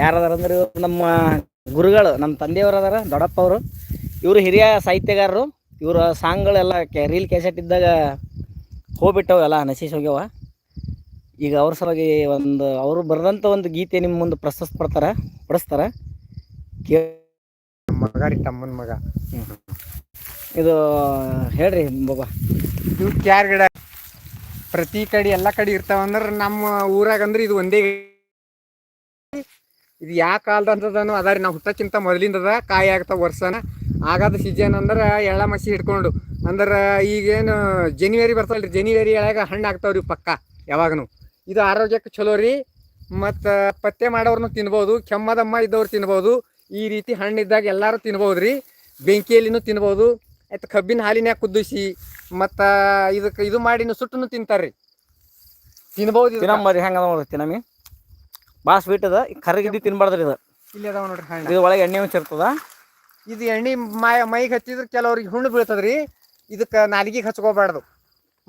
ಯಾರದಾರ ಅಂದ್ರೆ ಇವ್ರು? ನಮ್ಮ ಗುರುಗಳು ನಮ್ಮ ತಂದೆಯವರು ಅದಾರ ದೊಡ್ಡಪ್ಪ ಅವರು ಇವರು ಹಿರಿಯ ಸಾಹಿತ್ಯಗಾರರು. ಇವರ ಸಾಂಗ್ಗಳೆಲ್ಲ ಕೆ ರೀಲ್ ಕ್ಯಾಸೆಟ್ ಇದ್ದಾಗ ಹೋಗ್ಬಿಟ್ಟವೆಲ್ಲ ನಶಿಸಿ ಹೋಗ್ಯವ. ಈಗ ಅವ್ರ ಸಲುವಾಗಿ ಒಂದು ಅವರು ಬರೆದಂಥ ಒಂದು ಗೀತೆ ನಿಮ್ಮ ಮುಂದೆ ಪ್ರಸ್ತುತ ಪಡ್ತಾರ ಪಡಿಸ್ತಾರ. ಕೇ ಮಗ ರೀ ತಮ್ಮನ ಮಗ. ಇದು ಹೇಳ್ರಿ ಬಾಬಾ. ಇದು ಕ್ಯಾರ್ ಗಿಡ? ಪ್ರತಿ ಕಡೆ ಎಲ್ಲ ಕಡೆ ಇರ್ತಾವಂದ್ರೆ ನಮ್ಮ ಊರಾಗಂದ್ರೆ ಇದು ಒಂದೇ ಇದು ಯಾ ಕಾಲದಂತದನು ರೀ, ನಾವು ಹುಟ್ಟಕ್ಕಿಂತ ಮೊದಲಿಂದದ ಕಾಯಿ ಆಗ್ತಾವ ವರ್ಷನ. ಆಗದ ಸೀಜನ್ ಅಂದ್ರೆ ಎಳ್ಳ ಮಸಿ ಹಿಡ್ಕೊಂಡು, ಅಂದ್ರೆ ಈಗೇನು ಜನಿವರಿ ಬರ್ತಲ್ರಿ ಜನಿವರಿ ಎಳಗ ಹಣ್ಣು ಆಗ್ತಾವ್ರಿ ಪಕ್ಕ, ಯಾವಾಗನು. ಇದು ಆರೋಗ್ಯಕ್ಕೆ ಚಲೋ ರೀ, ಮತ್ತು ಪತ್ತೆ ಮಾಡೋರ್ನು ತಿನ್ಬೋದು, ಕೆಮ್ಮದಮ್ಮ ಇದ್ದವ್ರು ತಿನ್ಬೋದು, ಈ ರೀತಿ ಹಣ್ಣಿದ್ದಾಗ ಎಲ್ಲರೂ ತಿನ್ಬೋದು ರೀ, ಬೆಂಕಿಯಲ್ಲಿನೂ ತಿನ್ಬೋದು, ಆಯ್ತು ಕಬ್ಬಿನ ಹಾಲಿನ್ಯಾಗ ಕುದಿಸಿ ಮತ್ತು ಇದಕ್ಕೆ ಇದು ಮಾಡಿನೂ ಸುಟ್ಟನು ತಿಂತಾರೆ ರೀ ತಿನ್ಬೋದು ಹೆಂಗೆ ಅದ ತಿನ್ನಮ್ಮಿ ಭಾಳ ಸ್ವೀಟ್ ಅದ. ಕರಗಿದ್ದು ತಿನ್ಬಾರ್ದ್ರಿ ಇದು. ಇಲ್ಲಿ ಅದಾವ ನೋಡ್ರಿ ಹಣ್ಣು. ಇದು ಒಳಗೆ ಎಣ್ಣೆ ಇರ್ತದ ಇದು ಎಣ್ಣೆ ಮಾಯ ಮೈಗೆ ಹಚ್ಚಿದ್ರೆ ಕೆಲವ್ರಿಗೆ ಹುಣ್ಣು ಬೀಳ್ತದ್ರಿ. ಇದಕ್ಕೆ ನಾಲಿಗೆಗೆ ಹಚ್ಕೋಬಾರ್ದು.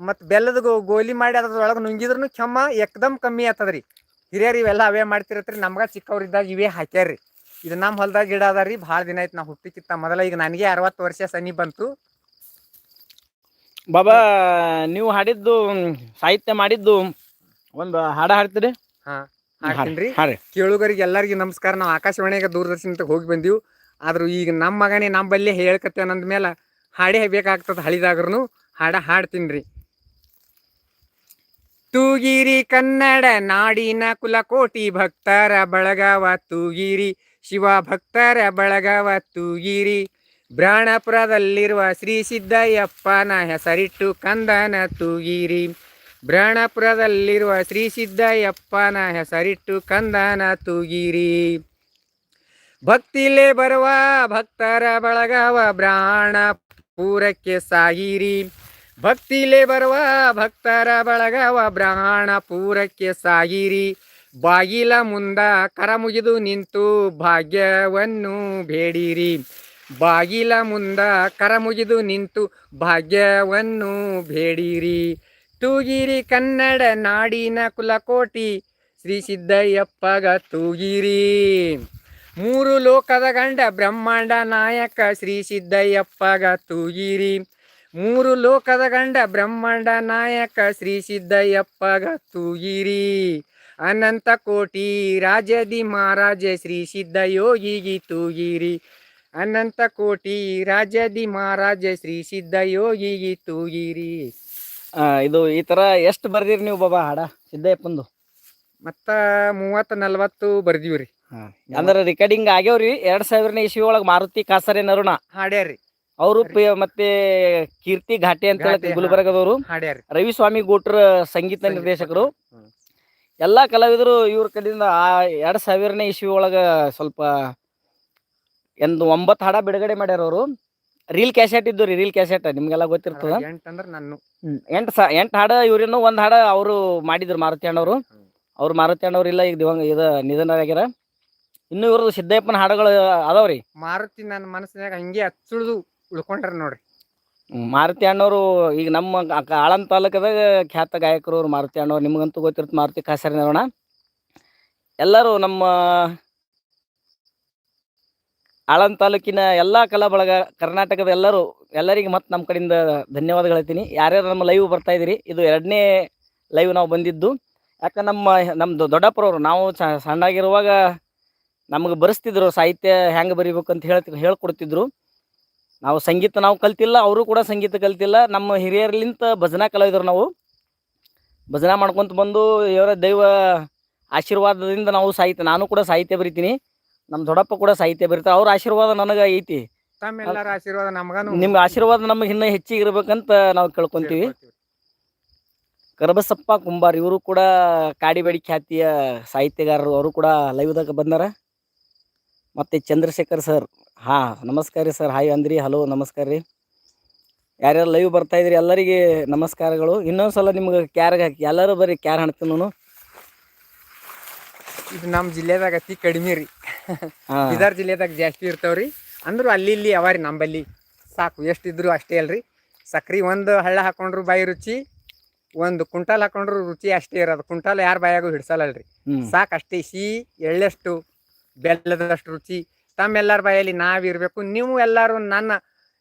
ಮತ್ತು ಬೆಲ್ಲದ ಗೋ ಗೋಲಿ ಮಾಡಿ ಅದ್ರೊಳಗೆ ನುಂಗಿದ್ರೂ ಕೆಮ್ಮ ಎಕ್ದಮ್ ಕಮ್ಮಿ ಆಗ್ತದ್ರಿ ಹಿರಿಯರು ಇವೆಲ್ಲ ಅವೇ ಮಾಡ್ತಿರತ್ರಿ. ನಮ್ಗೆ ಚಿಕ್ಕವ್ರಿದ್ದಾಗ ಇವೇ ಹಾಕ್ಯಾರ್ರಿ. ಇದು ನಮ್ಮ ಹೊಲ್ದಾಗ ಗಿಡ ಅದ ರೀ ಭಾಳ ದಿನ ಆಯ್ತು ನಾವು ಹುಟ್ಟಿಕ್ಕಿತ್ತ ಮೊದಲ ಈಗ ನನಗೆ ಅರವತ್ತು ವರ್ಷ ಸನಿ ಬಂತು. ಬಾಬಾ ನೀವು ಹಾಡಿದ್ದು ಮ್, ಸಾಹಿತ್ಯ ಮಾಡಿದ್ದು ಒಂದು ಹಾಡ ಹಾಡ್ತೀರಿ? ಹಾಂ. ಹಾಡ್ತೀನಿ ಕೇಳುಗರಿಗೆ ಎಲ್ಲರಿಗೂ ನಮಸ್ಕಾರ. ನಾವು ಆಕಾಶವಾಣಿಗೆ ದೂರದರ್ಶನಕ್ಕೆ ಹೋಗಿ ಬಂದೀವಿ. ಆದ್ರೂ ಈಗ ನಮ್ಮ ಮಗನೇ ನಮ್ಮ ಬಲ್ಲಿ ಹೇಳ್ಕತ್ತೆ ಅನ್ನೋದ್ ಮೇಲೆ ಹಾಡೇ ಬೇಕಾಗ್ತದ ಹಳಿದಾಗ್ರು ಹಾಡ ಹಾಡ್ತೀನಿ ರೀ. ತೂಗಿರಿ ಕನ್ನಡ ನಾಡಿನ ಕುಲಕೋಟಿ ಭಕ್ತರ ಬಳಗವ ತೂಗಿರಿ. ಶಿವ ಭಕ್ತರ ಬಳಗವ ತೂಗಿರಿ. ಬ್ರಾಣಪುರದಲ್ಲಿರುವ ಶ್ರೀ ಸಿದ್ದಯ್ಯಪ್ಪನ ಹೆಸರಿಟ್ಟು ಕಂದನ ತೂಗಿರಿ. ಬ್ರಾಣಪುರದಲ್ಲಿರುವ ಶ್ರೀ ಸಿದ್ದಯ್ಯಪ್ಪನ ಹೆಸರಿಟ್ಟು ಕಂದನ ತೂಗಿರಿ. ಭಕ್ತಿಲೇ ಬರುವ ಭಕ್ತರ ಬಳಗವ ಬ್ರಾಣ ಪೂರಕ್ಕೆ ಸಾಗಿರಿ. ಭಕ್ತಿಲೇ ಬರುವ ಭಕ್ತರ ಬಳಗವ ಬ್ರಾಣ ಪೂರಕ್ಕೆ ಸಾಗಿರಿ. ಬಾಗಿಲ ಮುಂದ ಕರ ಮುಗಿದು ನಿಂತು ಭಾಗ್ಯವನ್ನು ಬೇಡಿರಿ. ಬಾಗಿಲ ಮುಂದ ಕರ ಮುಗಿದು ನಿಂತು ಭಾಗ್ಯವನ್ನು ಬೇಡಿರಿ. ತೂಗಿರಿ ಕನ್ನಡ ನಾಡಿನ ಕುಲಕೋಟಿ, ಶ್ರೀ ಸಿದ್ದಯ್ಯಪ್ಪಗ ತೂಗಿರಿ. ಮೂರು ಲೋಕದ ಗಂಡ ಬ್ರಹ್ಮಾಂಡ ನಾಯಕ ಶ್ರೀ ಸಿದ್ದಯ್ಯಪ್ಪಗ ತೂಗಿರಿ. ಮೂರು ಲೋಕದ ಗಂಡ ಬ್ರಹ್ಮಾಂಡ ನಾಯಕ ಶ್ರೀ ಸಿದ್ದಯ್ಯಪ್ಪಗ ತೂಗಿರಿ. ಅನಂತ ಕೋಟಿ ರಾಜದಿ ಮಹಾರಾಜ ಶ್ರೀ ಸಿದ್ಧ ಯೋಗಿಗಿ ತೂಗಿರಿ. ಅನಂತ ಕೋಟಿ ರಾಜದಿ ಮಹಾರಾಜ ಶ್ರೀ ಸಿದ್ಧ ಯೋಗಿಗಿ ತೂಗಿರಿ. ಇದು ಈ ತರ ಎಷ್ಟು ಬರ್ದಿರಿ ನೀವು ಬಾಬಾ ಹಾಡ? ಸಿದ್ದಯ್ಯಪ್ಪಂದು ಮತ್ತ ಮೂವತ್ತು ನಲ್ವತ್ತು ಬರ್ದೀವ್ರಿ ಅಂದ್ರೆ ರೆಕಾರ್ಡಿಂಗ್ ಆಗ್ಯಾವ್ರಿ. ಎರಡ್ ಸಾವಿರನೇ ಇಸ್ವಿ ಒಳಗ ಮಾರುತಿ ಕಾಸರೆ ನರುಣ. ಹಾಡ್ಯಾರಿ. ಅವರು ಮತ್ತೆ ಕೀರ್ತಿ ಘಾಟಿ ಅಂತ ಹೇಳಿ ಗುಲ್ಬರ್ಗದವರು. ಹಾಡ್ಯಾರಿ. ರವಿಸ್ವಾಮಿ ಗೂಟ್ರ ಸಂಗೀತ ಸಂಗೀತ ನಿರ್ದೇಶಕರು. ಎಲ್ಲಾ ಕಲಾವಿದರು ಇವ್ರ ಕಡೆಯಿಂದ ಆ ಎರಡ್ ಸಾವಿರನೇ ಇಸ್ವಿ ಒಳಗ ಸ್ವಲ್ಪ ಒಂದು ಒಂಬತ್ತು ಹಾಡ ಬಿಡುಗಡೆ ಮಾಡ್ಯಾರ ಅವರು. ರೀಲ್ ಕ್ಯಾಸೆಟ್ ಇದ್ದು ರೀ ರೀಲ್ ಕ್ಯಾಸೆಟ್ ನಿಮ್ಗೆಲ್ಲ ಗೊತ್ತಿರ್ತದ? ಎಂಟ್ ಅಂದ್ರ ನಾನು ಎಂಟು ಸ ಎಂಟು ಹಾಡ ಇವ್ರೇನು ಒಂದ್ ಹಾಡ ಅವರು ಮಾಡಿದ್ರು ಮಾರುತಿ ಅಣ್ಣವರು. ಅವ್ರು ಮಾರುತಿ ಅಣ್ಣವ್ರು ಇಲ್ಲ ಈಗ ದಿವಂಗ ಇದು ನಿಧನರಾಗ್ಯಾರ ಇನ್ನು ಇವ್ರದ್ದು ಸಿದ್ದಯ್ಯಪ್ಪನ ಹಾಡುಗಳು ಅದಾವ್ರಿ ಮಾರುತಿ ನನ್ನ ಮನಸ್ಸಿನಾಗ ಹಂಗೆ ಹಚ್ಚುಳ್ದು ಉಳ್ಕೊಂಡ್ರ ನೋಡ್ರಿ. ಮಾರುತಿ ಅಣ್ಣವರು ಈಗ ನಮ್ಮ ಆಳಂ ಆಳಂದ ತಾಲೂಕದಾಗ ಖ್ಯಾತ ಗಾಯಕರು ಅವ್ರು ಮಾರುತಿ ಅಣ್ಣವ್ರು. ನಿಮ್ಗಂತೂ ಗೊತ್ತಿರುತ್ತೆ ಮಾರುತಿ ಕಾಸರಿ ನೋಡೋಣ ಎಲ್ಲರೂ ನಮ್ಮ ಆಳಂದ ತಾಲೂಕಿನ ಎಲ್ಲಾ ಕಲಾ ಬಳಗ ಕರ್ನಾಟಕದ ಎಲ್ಲರೂ, ಎಲ್ಲರಿಗೆ ಮತ್ತೆ ನಮ್ಮ ಕಡೆಯಿಂದ ಧನ್ಯವಾದಗಳು ಹೇಳ್ತೀನಿ. ಯಾರ್ಯಾರು ನಮ್ಮ ಲೈವ್ ಬರ್ತಾ ಇದ್ದೀರಿ, ಇದು ಎರಡನೇ ಲೈವ್ ನಾವು ಬಂದಿದ್ದು. ಯಾಕೆ ನಮ್ಮ ನಮ್ಮದು ದೊಡ್ಡಪ್ಪರವರು, ನಾವು ಸಣ್ಣಾಗಿರುವಾಗ ನಮಗೆ ಬರೆಸ್ತಿದ್ರು, ಸಾಹಿತ್ಯ ಹೆಂಗೆ ಬರಿಬೇಕು ಅಂತ ಹೇಳ್ತಿ, ಹೇಳ್ಕೊಡ್ತಿದ್ರು. ನಾವು ಸಂಗೀತ ನಾವು ಕಲ್ತಿಲ್ಲ, ಅವರು ಕೂಡ ಸಂಗೀತ ಕಲ್ತಿಲ್ಲ. ನಮ್ಮ ಹಿರಿಯರ್ಲಿಂತ ಭಜನಾ ಕಲಾವಿದರು ನಾವು. ಭಜನಾ ಮಾಡ್ಕೊತ ಬಂದು ಇವರ ದೈವ ಆಶೀರ್ವಾದದಿಂದ ನಾವು ಸಾಹಿತ್ಯ, ನಾನು ಕೂಡ ಸಾಹಿತ್ಯ ಬರಿತೀನಿ. ನಮ್ಮ ದೊಡ್ಡಪ್ಪ ಕೂಡ ಸಾಹಿತ್ಯ ಬರೀತಾರೆ ಅವ್ರ ಆಶೀರ್ವಾದ ನನಗೆ ಐತಿ. ತಮ್ಮೆಲ್ಲರ ಆಶೀರ್ವಾದ ನಮಗನು. ನಿಮ್ಮ ಆಶೀರ್ವಾದ ನಮಗೆ ಇನ್ನೂ ಹೆಚ್ಚಿಗೆ ಇರ್ಬೇಕಂತ ನಾವು ಕೇಳ್ಕೊಂತೀವಿ. ಕರಬಸಪ್ಪ ಕುಂಬಾರ್ ಇವರು ಕೂಡ ಕಾಡಿಬೇಡಿ ಖ್ಯಾತಿಯ ಸಾಹಿತ್ಯಗಾರರು. ಅವರು ಕೂಡ ಲೈವ್ದಾಗ ಬಂದಾರ. ಮತ್ತೆ ಚಂದ್ರಶೇಖರ್ ಸರ್ ಹಾ ನಮಸ್ಕಾರ ರೀ ಸರ್ ಹಾಯ್ ಅಂದ್ರಿ ಹಲೋ ನಮಸ್ಕಾರ ರೀ. ಯಾರ್ಯಾರು ಲೈವ್ ಬರ್ತಾ ಇದ್ರಿ ಎಲ್ಲರಿಗೆ ನಮಸ್ಕಾರಗಳು. ಇನ್ನೊಂದು ಸಲ ನಿಮ್ಗೆ ಕ್ಯಾರ್ಗೆ ಹಾಕಿ. ಎಲ್ಲರೂ ಬರೀ ಕ್ಯಾರ್ ಹಣ್ತೀನೂ ನಾನು ಇದು ನಮ್ಮ ಜಿಲ್ಲೆದಾಗ ಅತಿ ಕಡಿಮೆ ರೀ. ಬೀದರ್ ಜಿಲ್ಲೆದಾಗ ಜಾಸ್ತಿ ಇರ್ತಾವ್ರಿ. ಅಂದ್ರು ಅಲ್ಲಿ ಇಲ್ಲಿ ಅವಾರಿ ನಂಬಲ್ಲಿ. ಸಾಕು ಎಷ್ಟಿದ್ರು ಅಷ್ಟೇ ಅಲ್ರಿ. ಸಕ್ರಿ ಒಂದು ಹಳ್ಳ ಹಾಕೊಂಡ್ರು ಬಾಯಿ ರುಚಿ ಒಂದು ಕುಂಟಾಲ್ ಹಾಕೊಂಡ್ರು ರುಚಿ ಅಷ್ಟೇ ಇರೋದು ಕುಂಟಾಲ್ ಯಾರ ಬಾಯಾಗೂ ಹಿಡ್ಸಲ್ಲಲ್ರಿ. ಸಾಕು ಅಷ್ಟೇ ಸಿಹಿ ಎಳ್ಳೆಷ್ಟು ಬೆಲ್ಲದಷ್ಟು ರುಚಿ. ತಮ್ಮೆಲ್ಲರ ಬಾಯಲ್ಲಿ ನಾವಿರ್ಬೇಕು ನೀವು ಎಲ್ಲರೂ ನನ್ನ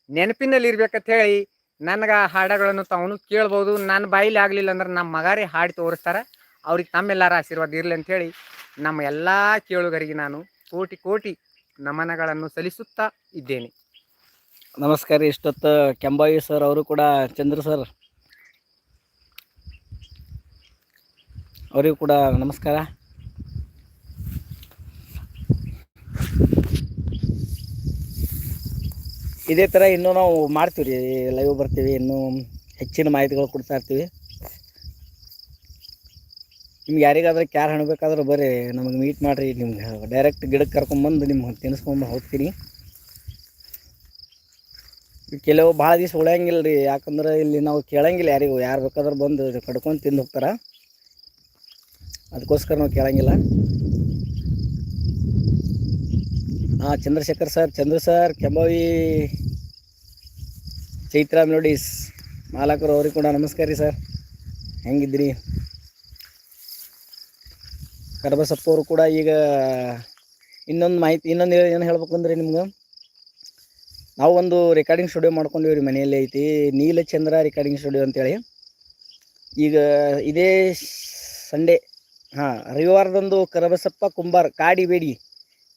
ನೆನಪಿನಲ್ಲಿ ಇರ್ಬೇಕಂತ ಹೇಳಿ ನನಗೆ ಆ ಹಾಡಗಳನ್ನು ತಾವನು ಕೇಳ್ಬೋದು. ನನ್ನ ಬಾಯಲ್ಲಿ ಆಗಲಿಲ್ಲ ಅಂದ್ರೆ ನಮ್ಮ ಮಗಾರಿ ಹಾಡಿ ತೋರಿಸ್ತಾರೆ. ಅವ್ರಿಗೆ ತಮ್ಮೆಲ್ಲರ ಆಶೀರ್ವಾದ ಇರಲಿ ಅಂಥೇಳಿ ನಮ್ಮ ಎಲ್ಲ ಕೇಳುಗರಿಗೆ ನಾನು ಕೋಟಿ ಕೋಟಿ ನಮನಗಳನ್ನು ಸಲ್ಲಿಸುತ್ತಾ ಇದ್ದೇನೆ. ನಮಸ್ಕಾರ, ಇಷ್ಟೊತ್ತು ಕೆಂಬಾಯಿ ಸರ್ ಅವರು ಕೂಡ ಚಂದ್ರ ಸರ್ ಅವರಿಗೂ ಕೂಡ ನಮಸ್ಕಾರ. ಇದೇ ಥರ ಇನ್ನೂ ನಾವು ಮಾಡ್ತೀವಿ ರೀ ಲೈವ್ ಬರ್ತೀವಿ, ಇನ್ನೂ ಹೆಚ್ಚಿನ ಮಾಹಿತಿಗಳು ಕೊಡ್ತಾ ಇರ್ತೀವಿ. ನಿಮ್ಗೆ ಯಾರಿಗಾದ್ರೆ ಕ್ಯಾರ್ ಹಣಬೇಕಾದ್ರೆ ಬರ್ರಿ, ನಮಗೆ ಮೀಟ್ ಮಾಡಿರಿ, ನಿಮ್ಗೆ ಡೈರೆಕ್ಟ್ ಗಿಡಕ್ಕೆ ಕರ್ಕೊಂಬಂದು ನಿಮ್ಗೆ ತಿನ್ನಿಸ್ಕೊಂಬ ಹೋಗ್ತೀನಿ ಕೆಲವು ಭಾಳ ದಿವಸ ಉಳಿಯಂಗಿಲ್ಲ ರೀ ಯಾಕಂದ್ರೆ ಇಲ್ಲಿ ನಾವು ಕೇಳಂಗಿಲ್ಲ ಯಾರಿಗೂ, ಯಾರು ಬೇಕಾದ್ರೆ ಬಂದು ಕಡ್ಕೊಂಡು ತಿಂದು ಹೋಗ್ತಾರೆ. ಅದಕ್ಕೋಸ್ಕರ ನಾವು ಕೇಳಂಗಿಲ್ಲ. ಹಾಂ Chandrashekhar sir, Chandra sir, Kembavi, Chaitra melodies, ಮಾಲಕರು ಅವ್ರಿಗೆ ಕೂಡ ನಮಸ್ಕಾರ ರೀ ಸರ್. ಹೆಂಗಿದ್ರಿ ಕರಬಸಪ್ಪ ಅವರು ಕೂಡ ಈಗ ಇನ್ನೊಂದು ಮಾಹಿತಿ, ಇನ್ನೊಂದು ಏನು ಹೇಳ್ಬೇಕು ಅಂದ್ರೆ ನಿಮ್ಗೆ? ನಾವು ಒಂದು ರೆಕಾರ್ಡಿಂಗ್ ಸ್ಟುಡಿಯೋ ಮಾಡ್ಕೊಂಡಿವಿ ರೀ ಮನೆಯಲ್ಲಿ ಐತಿ, ನೀಲಚಂದ್ರ ರೆಕಾರ್ಡಿಂಗ್ ಸ್ಟುಡಿಯೋ ಅಂತೇಳಿ. ಈಗ ಇದೇ ಸಂಡೇ ಹಾಂ, ರವಿವಾರದಂದು ಕರಬಸಪ್ಪ ಕುಂಬಾರ, ಕಾಡಿ ಬೇಡಿ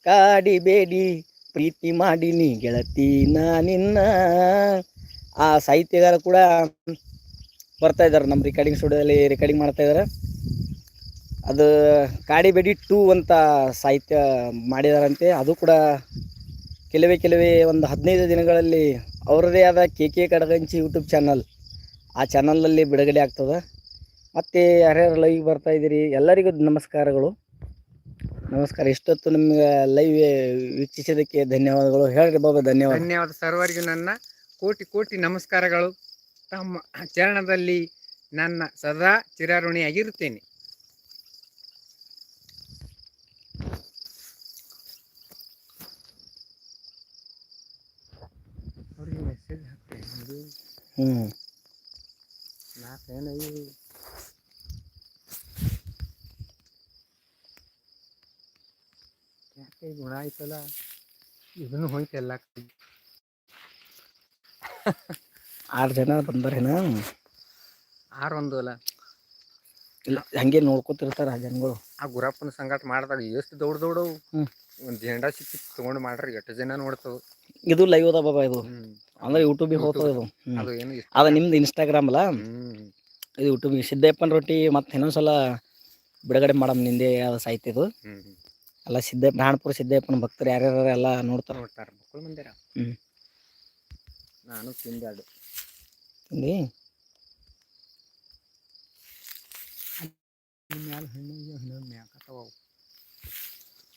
ಕಾಡಿ ಬೇಡಿ, ಪ್ರೀತಿ ಮಾಡಿನಿ ಗೆಳತಿ ನಿನ್ನ. ಆ ಸಾಹಿತ್ಯಗಾರ ಕೂಡ ಬರ್ತಾ ಇದ್ದಾರೆ ನಮ್ಮ ರೆಕಾರ್ಡಿಂಗ್ ಸ್ಟುಡಿಯೋದಲ್ಲಿ ರೆಕಾರ್ಡಿಂಗ್ ಮಾಡ್ತಾ ಇದ್ದಾರೆ ಅದು ಕಾಡಿಬೇಡಿ ಟೂ ಅಂತ ಸಾಹಿತ್ಯ ಮಾಡಿದಾರಂತೆ. ಅದು ಕೂಡ ಕೆಲವೇ ಕೆಲವೇ ಒಂದು ಹದಿನೈದು ದಿನಗಳಲ್ಲಿ ಅವರದೇ ಆದ K K Kadaganchi YouTube channel. ಆ ಚಾನಲಲ್ಲಿ ಬಿಡುಗಡೆ ಆಗ್ತದೆ. ಮತ್ತು ಯಾರ್ಯಾರು ಲೈವ್ ಬರ್ತಾ ಇದ್ದೀರಿ, ಎಲ್ಲರಿಗೂ ನಮಸ್ಕಾರಗಳು. ನಮಸ್ಕಾರ. ಇಷ್ಟೊತ್ತು ನಿಮ್ಗೆ ಲೈವ್ ವೀಕ್ಷಿಸಿದ್ದಕ್ಕೆ ಧನ್ಯವಾದಗಳು. ಹೇಳ್ರಿ ಬಾಬಾ, ಧನ್ಯವಾದ. ಧನ್ಯವಾದ ಸರ್ವರಿಗೂ ನನ್ನ ಕೋಟಿ ಕೋಟಿ ನಮಸ್ಕಾರಗಳು. ತಮ್ಮ ಚರಣದಲ್ಲಿ ನನ್ನ ಸದಾ ಚಿರಾಋಣಿಯಾಗಿರುತ್ತೇನೆ ಹ್ಞೂ ನಾಲ್ಕೇನು ಯಾಕೆ ಗುಣ ಆಯ್ತಲ್ಲ? ಇದನ್ನು ಹೋಯ್ತಲ್ಲ ಆರು ಜನ ಬಂದಾರೇನ? ಆರೊಂದು ಅಲ್ಲ. ಇಲ್ಲ ಹಂಗೆ ನೋಡ್ಕೊತಿರ್ತಾರೆ ಆ ಜನಗಳು. ಆ ಗುರಪ್ಪನ ಸಂಗಾಟ ಮಾಡಿದಾಗ ಎಷ್ಟು ದೌಡ್ ದೌಡವು. ಒಂದು ಜಂಡ ಸಿಕ್ಕಿ ತಗೊಂಡು ಮಾಡ್ರಿ ಎಷ್ಟು ಜನ ನೋಡ್ತವೆ. ಇದು ಲೈವ್ ಅದ ಬಾಬಾ ಇದು. ಅಂದ್ರೆ ಯೂಟ್ಯೂಬಿಗೆ ಹೋಗ್ತದೆ ಇದು. ಅದು ಏನು ಅದು ನಿಮ್ದು ಇನ್ಸ್ಟಾಗ್ರಾಮ್ ಅಲ್ಲ? ಇದು ಯೂಟ್ಯೂಬ್ ಸಿದ್ದಪ್ಪನ ರೊಟ್ಟಿ ಮತ್ತೆ ಇನ್ನೊಂದ್ಸಲ ಬಿಡುಗಡೆ ಮಾಡಮ್ ನಿಂದೆ ಅದು ಸಾಹಿತ್ಯ ಇದು. ಅಲ್ಲ. ಎಲ್ಲ ಸಿದ್ದ ನಾಣಪುರ ಸಿದ್ದಪ್ಪನ ಭಕ್ತರು ಯಾರ್ಯಾರು ಎಲ್ಲ ನೋಡ್ತಾರೆ. ನೋಡ್ತಾರ ಮಕ್ಕಳು ಮಂದಿರ. ಹ್ಮ್. ನಾನು ತಿಂದಾಡು ತಿಂದಿ? แม่เห็นแม่เห็นแม่ก็โต